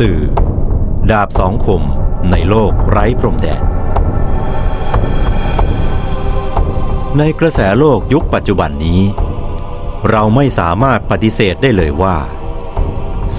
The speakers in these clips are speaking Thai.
สื่อ ดาบสองคมในโลกไร้พรมแดน ในกระแสโลกยุคปัจจุบันนี้ เราไม่สามารถปฏิเสธได้เลยว่า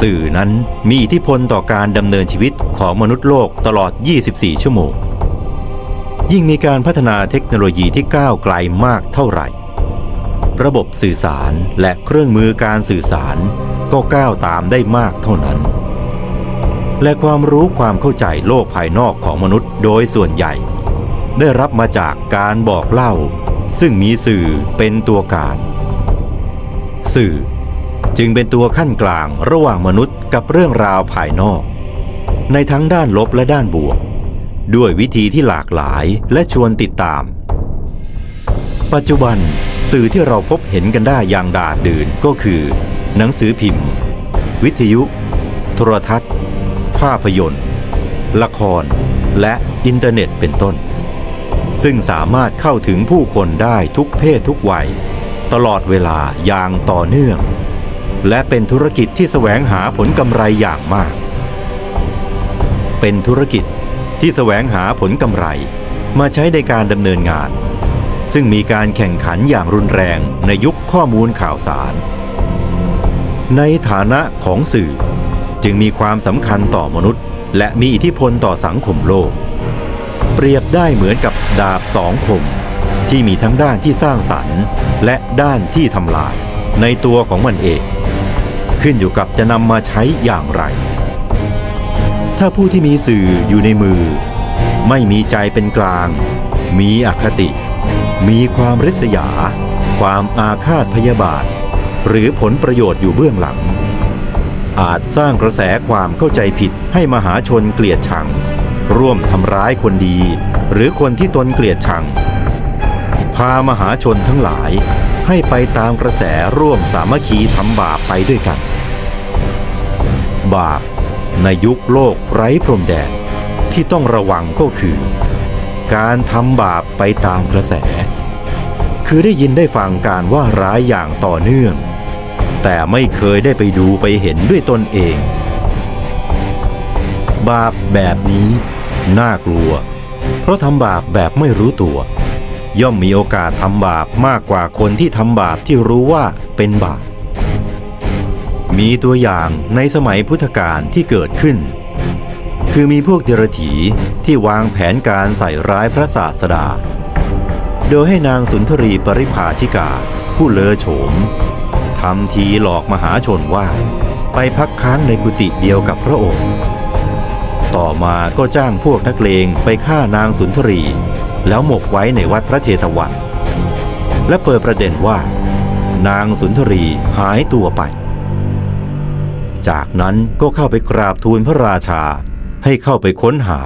สื่อนั้นมีอิทธิพลต่อการดำเนินชีวิตของมนุษย์โลกตลอด 24 ชั่วโมง ยิ่งมีการพัฒนาเทคโนโลยีที่ก้าวไกลมากเท่าไหร่ ระบบสื่อสารและเครื่องมือการสื่อสารก็ก้าวตามได้มากเท่านั้น และความรู้ความเข้าใจโลกภายนอกของมนุษย์โดยส่วนใหญ่ ได้รับมาจากการบอกเล่า ซึ่งมีสื่อเป็นตัวการ สื่อจึงเป็นตัวขั้นกลางระหว่างมนุษย์กับเรื่องราวภายนอก ในทั้งด้านลบและด้านบวก ด้วยวิธีที่หลากหลายและชวนติดตาม ปัจจุบันสื่อที่เราพบเห็นกันได้อย่างดาดดื่นก็คือ หนังสือพิมพ์ วิทยุ โทรทัศน์ ภาพยนตร์ ละคร และอินเทอร์เน็ตเป็นต้น ซึ่งสามารถเข้าถึงผู้คนได้ทุกเพศทุกวัย ตลอดเวลาอย่างต่อเนื่อง และเป็นธุรกิจที่แสวงหาผลกำไรอย่างมาก เป็นธุรกิจที่แสวงหาผลกำไรมาใช้ในการดำเนินงาน ซึ่งมีการแข่งขันอย่างรุนแรงในยุคข้อมูลข่าวสาร ในฐานะของสื่อ จึงมีความสำคัญต่อมนุษย์ และมีอิทธิพลต่อสังคมโลก เปรียบได้เหมือนกับดาบสองคม ที่มีทั้งด้านที่สร้างสรรค์ และด้านที่ทำลาย ในตัวของมันเอง ขึ้นอยู่กับจะนำมาใช้อย่างไร ถ้าผู้ที่มีสื่ออยู่ในมือ ไม่มีใจเป็นกลาง มีอคติ มีความริษยา ความอาฆาตพยาบาท หรือผลประโยชน์อยู่เบื้องหลัง อาจสร้างกระแสความเข้าใจผิดให้มหาชนเกลียดชัง ร่วมทำร้ายคนดี หรือคนที่ตนเกลียดชัง พามหาชนทั้งหลาย ให้ไปตามกระแสร่วมสามัคคีทำบาปไปด้วยกัน บาป ในยุคโลกไร้พรมแดนที่ต้องระวังก็คือ การทำบาปไปตามกระแส คือได้ยินได้ฟังการว่าร้ายอย่างต่อเนื่อง แต่ไม่เคยได้ไปดูไปเห็นด้วยตนเอง บาปแบบนี้น่ากลัว เพราะทำบาปแบบไม่รู้ตัว ย่อมมีโอกาสทำบาปมากกว่าคนที่ทำบาปที่รู้ว่าเป็นบาป มีตัวอย่างในสมัยพุทธกาลที่เกิดขึ้น คือมีพวกเดรถีที่วางแผนการใส่ร้ายพระศาสดา โดยให้นางสุนทรีปริภาชิกาผู้เลอโฉม ทำทีหลอกมหาชนว่า ไปพักค้างในกุฏิเดียวกับพระองค์ ต่อมาก็จ้างพวกนักเลงไปฆ่านางสุนทรี แล้วหมกไว้ในวัดพระเชตวัน และเปิดประเด็นว่า นางสุนทรีหายตัวไป จากนั้นก็เข้าไปกราบทูลพระราชาให้เข้าไปค้นหา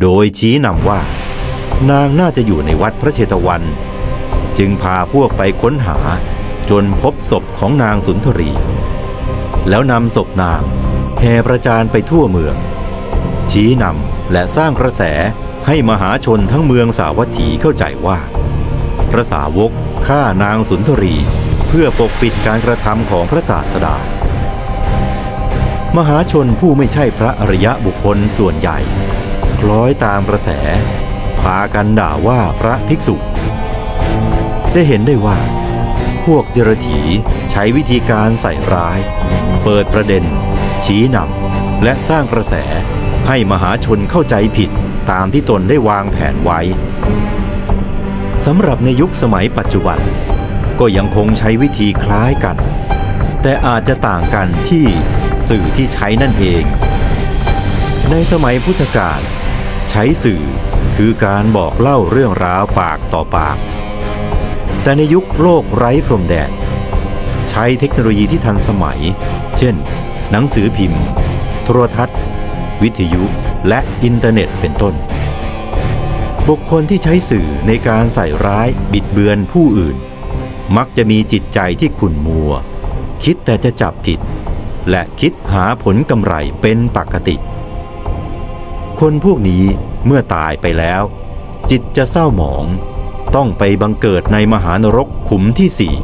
โดยชี้นำว่า นางน่าจะอยู่ในวัดพระเชตวัน จึงพาพวกไปค้นหา จนพบศพของนางสุนทรี แล้วนำศพนางแห่ประจานไปทั่วเมือง ชี้นำและสร้างกระแสให้มหาชนทั้งเมืองสาวัตถีเข้าใจว่า พระสาวกฆ่านางสุนทรี เพื่อปกปิดการกระทำของพระศาสดา มหาชนผู้ไม่ใช่พระอริยะบุคคลส่วนใหญ่ คล้อยตามกระแส พากันด่าว่าพระภิกษุ จะเห็นได้ว่า พวกเดรถีใช้วิธีการใส่ร้าย เปิดประเด็น ชี้นำและสร้างกระแสให้มหาชนเข้าใจผิดตามที่ตนได้วางแผนไว้สำหรับในยุคสมัยปัจจุบัน ก็ยังคงใช้วิธีคล้ายกัน แต่อาจจะต่างกันที่สื่อที่ใช้นั่นเอง ในสมัยพุทธกาลใช้สื่อคือการบอกเล่าเรื่องราวปากต่อปาก แต่ในยุคโลกไร้พรมแดน ใช้เทคโนโลยีที่ทันสมัย เช่น หนังสือพิมพ์ โทรทัศน์ วิทยุและอินเทอร์เน็ตเป็นต้น บุคคลที่ใช้สื่อในการใส่ร้ายบิดเบือนผู้อื่น มักจะมีจิตใจที่ขุ่นมัว คิดแต่จะจับผิด และคิดหาผลกำไรเป็นปกติ คนพวกนี้เมื่อตายไปแล้ว จิตจะเศร้าหมอง ต้องไปบังเกิดในมหานรกขุมที่สี่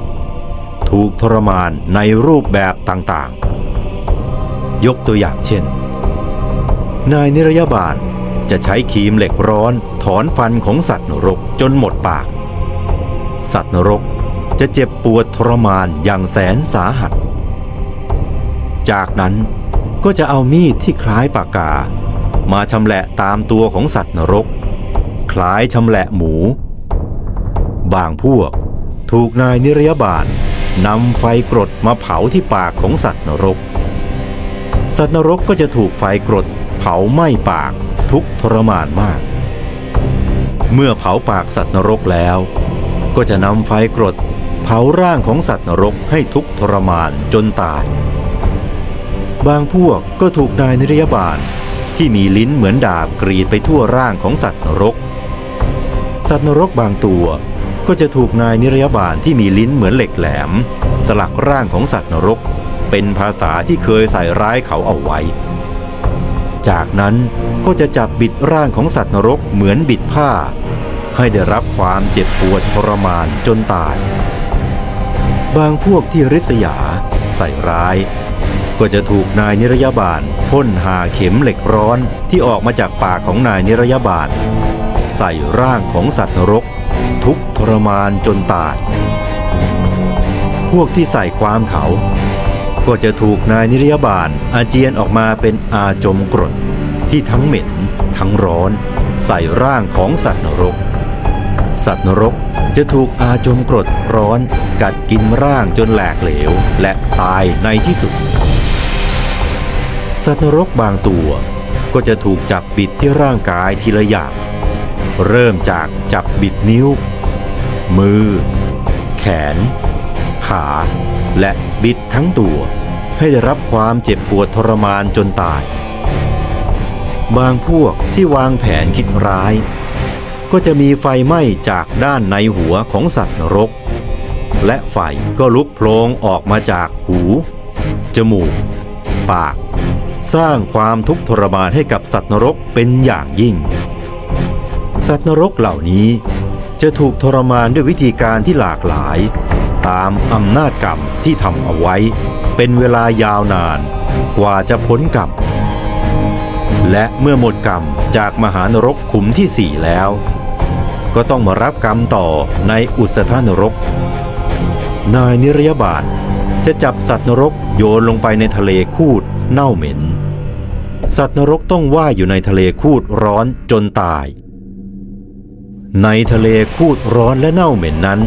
ถูกทรมานในรูปแบบต่างๆ ยกตัวอย่างเช่น นายนิรยาบาลจะใช้ครีมเหล็กร้อนถอนฟันของสัตว์นรกจนหมดปาก สัตว์นรกจะเจ็บปวดทรมานอย่างแสนสาหัส จากนั้นก็จะเอามีดที่คล้ายปากกา มาชำแหละตามตัวของสัตว์นรก คล้ายชำแหละหมู บางพวก ถูกนายนิรยาบาลนำไฟกรดมาเผาที่ปากของสัตว์นรก สัตว์นรกก็จะถูกไฟกรดเผาไหม้ปากทุกทรมานมาก เมื่อเผาปากสัตว์นรกแล้ว ก็จะนำไฟกรดเผาร่างของสัตว์นรกให้ทุกทรมานจนตาย บางพวกก็ถูกนายนิรยาบาลที่มีลิ้นเหมือนดาบกรีดไปทั่วร่างของสัตว์นรก สัตว์นรกบางตัว ก็จะถูกนายนิรยาบาลที่มีลิ้นเหมือนเหล็กแหลม สลักร่างของสัตว์นรก เป็นภาษาที่เคยใส่ร้ายเขาเอาไว้ จากนั้นก็จะจับบิดร่างของสัตว์นรกเหมือนบิดผ้า ให้ได้รับความเจ็บปวดทรมานจนตาย บางพวกที่ริษยา ใส่ร้าย ก็จะถูกนายนิรยาบาลพ่นหาเข็มเหล็กร้อนที่ออกมาจากปากของนายนิรยาบาล ใส่ร่างของสัตว์นรก ทุกข์ทรมานจนตาย พวกที่ใส่ความเขา ก็จะถูกนายนิรยาบาลอาเจียนออกมาเป็นอาจมกรดที่ทั้งเหม็น ทั้งร้อน ใส่ร่างของสัตว์นรก สัตว์นรกจะถูกอาจมกรดร้อนกัดกินร่างจนแหลกเหลวและตายในที่สุด สัตว์นรกบางตัวก็จะถูกจับบิดที่ร่างกายทีละอย่าง เริ่มจากจับบิดนิ้ว มือ แขน ขา และบิดทั้งตัวให้ได้รับความเจ็บปวดทรมานจนตาย บางพวกที่วางแผนคิดร้าย ก็จะมีไฟไหม้จากด้านในหัวของสัตว์นรก และไฟก็ลุกโพลงออกมาจากหู จมูก ปาก สร้างความทุกข์ทรมานให้กับสัตว์นรกเป็นอย่างยิ่ง สัตว์นรกเหล่านี้ จะถูกทรมานด้วยวิธีการที่หลากหลาย ตามอำนาจกรรมที่ทำเอาไว้ เป็นเวลายาวนาน กว่าจะพ้นกรรม และเมื่อหมดกรรมจากมหานรกขุมที่สี่แล้ว ก็ต้องมารับกรรมต่อในอุสธานรก นายนิรยาบาลจะจับสัตว์นรกโยนลงไปในทะเลคูดเน่าเหม็น สัตว์นรกต้องว่ายอยู่ในทะเลคูดร้อนจนตาย ในทะเลคูดร้อนและเน่าเหม็นนั้น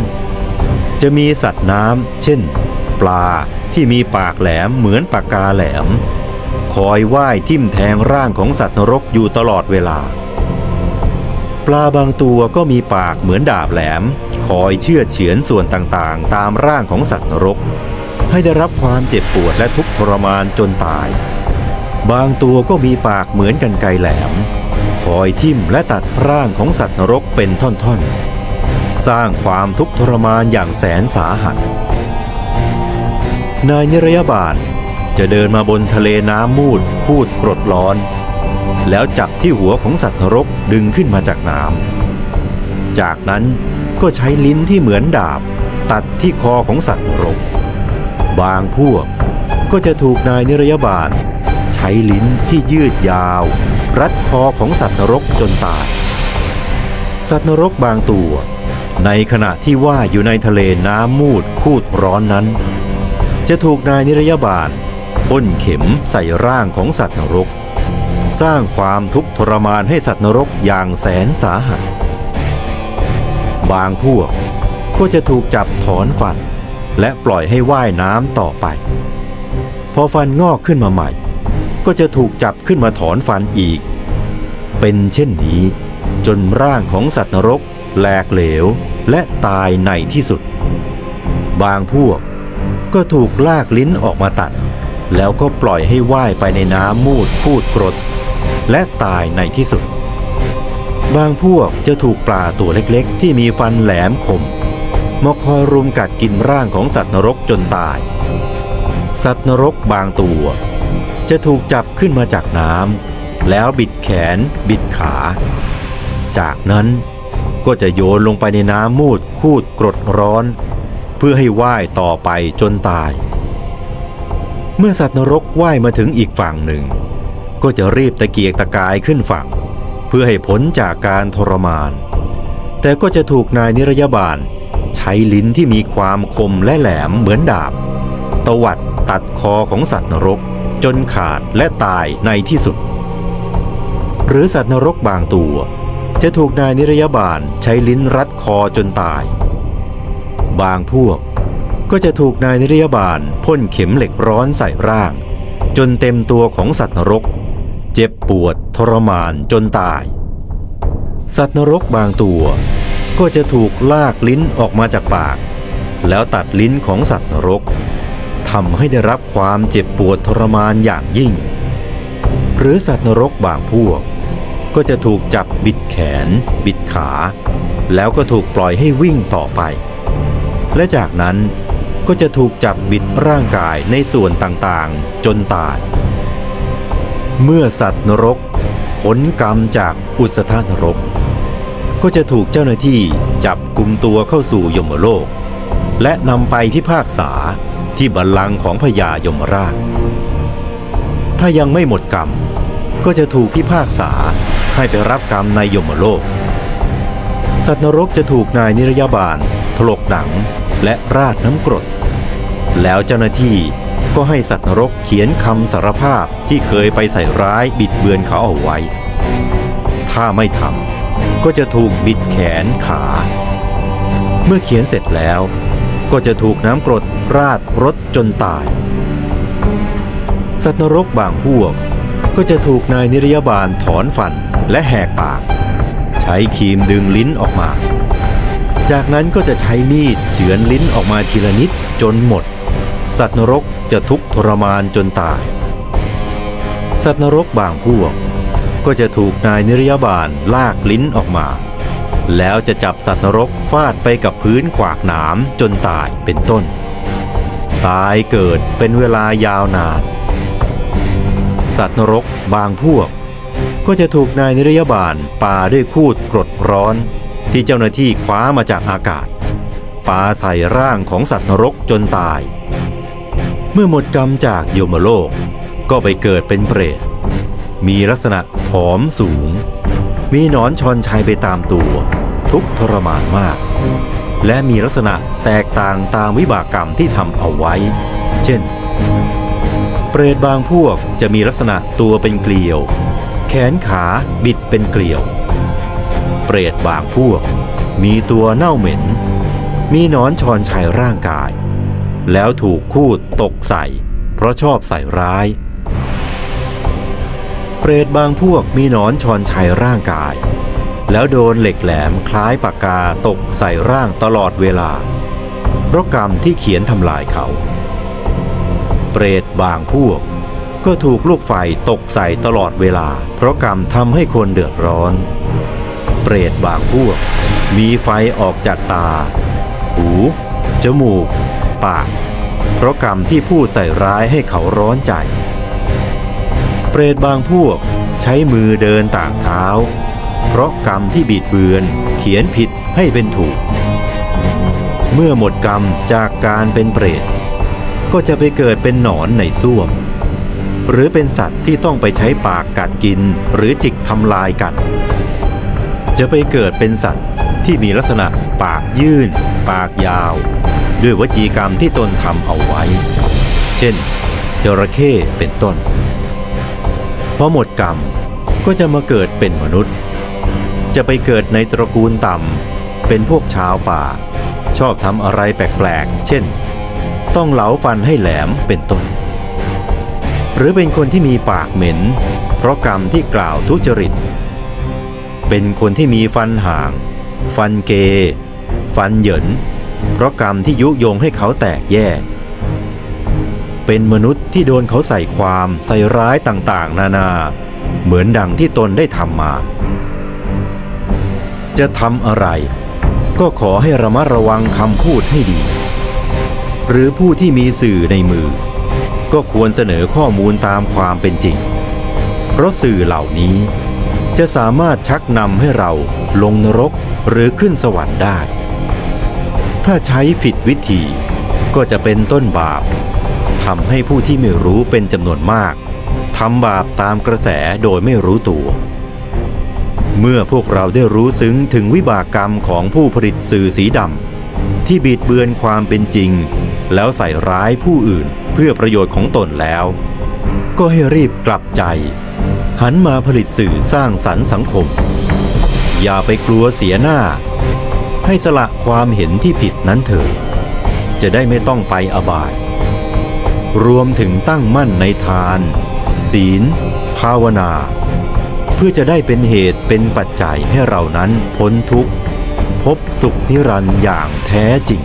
จะมีสัตว์น้ำเช่น ปลาที่มีปากแหลมเหมือนปากกาแหลม คอยว่ายทิ่มแทงร่างของสัตว์นรกอยู่ตลอดเวลา ปลาบางตัวก็มีปากเหมือนดาบแหลม คอยเชื่อเฉือนส่วนต่างๆ ตามร่างของสัตว์นรก ให้ได้รับความเจ็บปวดและทุกข์ทรมานจนตาย บางตัวก็มีปากเหมือนกันไกแหลม อยทิ่มและตัดร่างของสัตว์นรกเป็นท่อนๆ สร้างความทุกข์ทรมานอย่างแสนสาหัส นายนิรยาบาลจะเดินมาบนทะเลน้ำมูดคูดกรดร้อน แล้วจับที่หัวของสัตว์นรกดึงขึ้นมาจากน้ำ จากนั้นก็ใช้ลิ้นที่เหมือนดาบ ตัดที่คอของสัตว์นรก บางพวกก็จะถูกนายนิรยาบาลใช้ลิ้นที่ยืดยาว รัดคอของสัตว์นรกจนตาย สัตว์นรกบางตัว ในขณะที่ว่ายอยู่ในทะเลน้ำมูดคูดร้อนนั้น จะถูกนายนิรยาบาลพ่นเข็มใส่ร่างของสัตว์นรก สร้างความทุกข์ทรมานให้สัตว์นรกอย่างแสนสาหัส บางพวกก็จะถูกจับถอนฟัน และปล่อยให้ว่ายน้ำต่อไป พอฟันงอกขึ้นมาใหม่ ก็จะถูกจับขึ้นมาถอนฟันอีก เป็นเช่นนี้ จนร่างของสัตว์นรกแหลกเหลวและตายในที่สุด บางพวกก็ถูกลากลิ้นออกมาตัด แล้วก็ปล่อยให้ว่ายไปในน้ำมูดพูดกรด และตายในที่สุด บางพวกจะถูกปลาตัวเล็กๆ ที่มีฟันแหลมคมมาคอยรุมกัดกินร่างของสัตว์นรกจนตาย สัตว์นรกบางตัว จะถูกจับขึ้นมาจากน้ำ แล้วบิดแขนบิดขา จากนั้นก็จะโยนลงไปในน้ำมูดคูดกรดร้อน เพื่อให้ว่ายต่อไปจนตาย เมื่อสัตว์นรกว่ายมาถึงอีกฝั่งหนึ่ง ก็จะรีบตะเกียกตะกายขึ้นฝั่ง เพื่อให้พ้นจากการทรมาน แต่ก็จะถูกนายนิรยาบาล ใช้ลิ้นที่มีความคมและแหลมเหมือนดาบ ตวัดตัดคอของสัตว์นรกจนขาดและตายในที่สุด หรือสัตว์นรกบางตัว จะถูกนายนิรยาบาลใช้ลิ้นรัดคอจนตาย บางพวกก็จะถูกนายนิรยาบาลพ่นเข็มเหล็กร้อนใส่ร่าง จนเต็มตัวของสัตว์นรก เจ็บปวดทรมานจนตาย สัตว์นรกบางตัว ก็จะถูกลากลิ้นออกมาจากปาก แล้วตัดลิ้นของสัตว์นรกทำให้ได้รับความเจ็บปวดทรมานอย่างยิ่ง หรือสัตว์นรกบางพวก ก็จะถูกจับบิดแขน บิดขา แล้วก็ถูกปล่อยให้วิ่งต่อไป และจากนั้นก็จะถูกจับบิดร่างกายในส่วนต่างๆ จนตาย เมื่อสัตว์นรกผลกรรมจากอุสธานรก ก็จะถูกเจ้าหน้าที่จับกลุ่มตัวเข้าสู่ยมโลก และนำไปพิพากษาที่บัลลังก์ของพญายมราช ถ้ายังไม่หมดกรรมก็จะถูกพิพากษา ให้ไปรับกรรมในยมโลก สัตว์นรกจะถูกนายนิรยาบาล ถลกหนังและราดน้ำกรด แล้วเจ้าหน้าที่ก็ให้สัตว์นรกเขียนคำสารภาพที่เคยไปใส่ร้ายบิดเบือนเขาเอาไว้ ถ้าไม่ทำก็จะถูกบิดแขนขา เมื่อเขียนเสร็จแล้วก็จะถูกน้ำกรดราดรถจนตาย สัตว์นรกบางพวกก็จะถูกนายนิรยาบาลถอนฟัน และแหกปาก ใช้ครีมดึงลิ้นออกมา จากนั้นก็จะใช้มีดเฉือนลิ้นออกมาทีละนิดจนหมด สัตว์นรกจะทุกข์ทรมานจนตาย สัตว์นรกบางพวก ก็จะถูกนายนิรยาบาลลากลิ้นออกมา แล้วจะจับสัตว์นรกฟาดไปกับพื้นขวากหนามจนตายเป็นต้น ตายเกิดเป็นเวลายาวนานสัตว์นรกบางพวก ก็จะถูกนายนิรยาบาลปาด้วยคูดกรดร้อน ที่เจ้าหน้าที่คว้ามาจากอากาศปาใส่ร่างของสัตว์นรกจนตาย เมื่อหมดกรรมจากโยมโลก ก็ไปเกิดเป็นเปรต มีลักษณะผอมสูง มีหนอนชอนชัยไปตามตัว ทุกทรมานมาก และมีลักษณะแตกต่างตามวิบากกรรมที่ทำเอาไว้ เช่น เปรตบางพวกจะมีลักษณะตัวเป็นเกลียว แขนขาบิดเป็นเกลียว เปรตบางพวก มีตัวเน่าเหม็น มีนอนชอนชัยร่างกาย แล้วถูกคูดตกใส่ เพราะชอบใส่ร้าย เปรตบางพวกมีหนอนชอนชัยร่างกาย แล้วโดนเหล็กแหลมคล้ายปากกาตกใส่ร่างตลอดเวลา เพราะกรรมที่เขียนทำลายเขา เปรตบางพวก ก็ถูกลูกไฟตกใส่ตลอดเวลา เพราะกรรมทำให้คนเดือดร้อน เปรตบางพวก มีไฟออกจากตา หู จมูก ปาก เพราะกรรมที่พูดใส่ร้ายให้เขาร้อนใจ เปรตบางพวกใช้มือเดินต่างเท้า เพราะกรรมที่บิดเบือนเขียนผิดให้เป็นถูก เมื่อหมดกรรมจากการเป็นเปรตก็จะไปเกิดเป็นหนอนในส้วม หรือเป็นสัตว์ที่ต้องไปใช้ปากกัดกิน หรือจิกทำลายกัน จะไปเกิดเป็นสัตว์ที่มีลักษณะปากยื่น ปากยาว ด้วยวจีกรรมที่ตนทำเอาไว้ เช่น จระเข้เป็นต้นพอหมดกรรมก็จะมาเกิดเป็นมนุษย์ จะไปเกิดในตระกูลต่ำเป็นพวกชาวป่า ชอบทำอะไรแปลกๆ เช่น ต้องเหลาฟันให้แหลมเป็นต้น หรือเป็นคนที่มีปากเหม็น เพราะกรรมที่กล่าวทุจริต เป็นคนที่มีฟันห่าง ฟันเก ฟันเหยิน เพราะกรรมที่ยุยงให้เขาแตกแยก เป็นมนุษย์ที่โดนเขาใส่ความใส่ร้ายต่างๆ นานา เหมือนดังที่ตนได้ทำมา จะทำอะไร ก็ขอให้ระมัดระวังคำพูดให้ดี หรือผู้ที่มีสื่อในมือ ก็ควรเสนอข้อมูลตามความเป็นจริง เพราะสื่อเหล่านี้ จะสามารถชักนำให้เราลงนรกหรือขึ้นสวรรค์ได้ ถ้าใช้ผิดวิธีก็จะเป็นต้นบาปทำให้ผู้ที่ไม่รู้เป็นจำนวนมากทำบาปตามกระแสโดยไม่รู้ตัว เมื่อพวกเราได้รู้ซึ้งถึงวิบากกรรมของผู้ผลิตสื่อสีดำที่บิดเบือนความเป็นจริง แล้วใส่ร้ายผู้อื่น พื่อประโยชน์ของตนแล้ว ก็ให้รีบกลับใจ หันมาผลิตสื่อสร้างสรรค์สังคม อย่าไปกลัวเสียหน้า ให้สละความเห็นที่ผิดนั้นเถิดจะได้ไม่ต้องไปอบาย รวมถึงตั้งมั่นในทาน ศีล ภาวนา เพื่อจะได้เป็นเหตุเป็นปัจจัยให้เรานั้นพ้นทุกข์ พบสุขนิรันดร์อย่างแท้จริง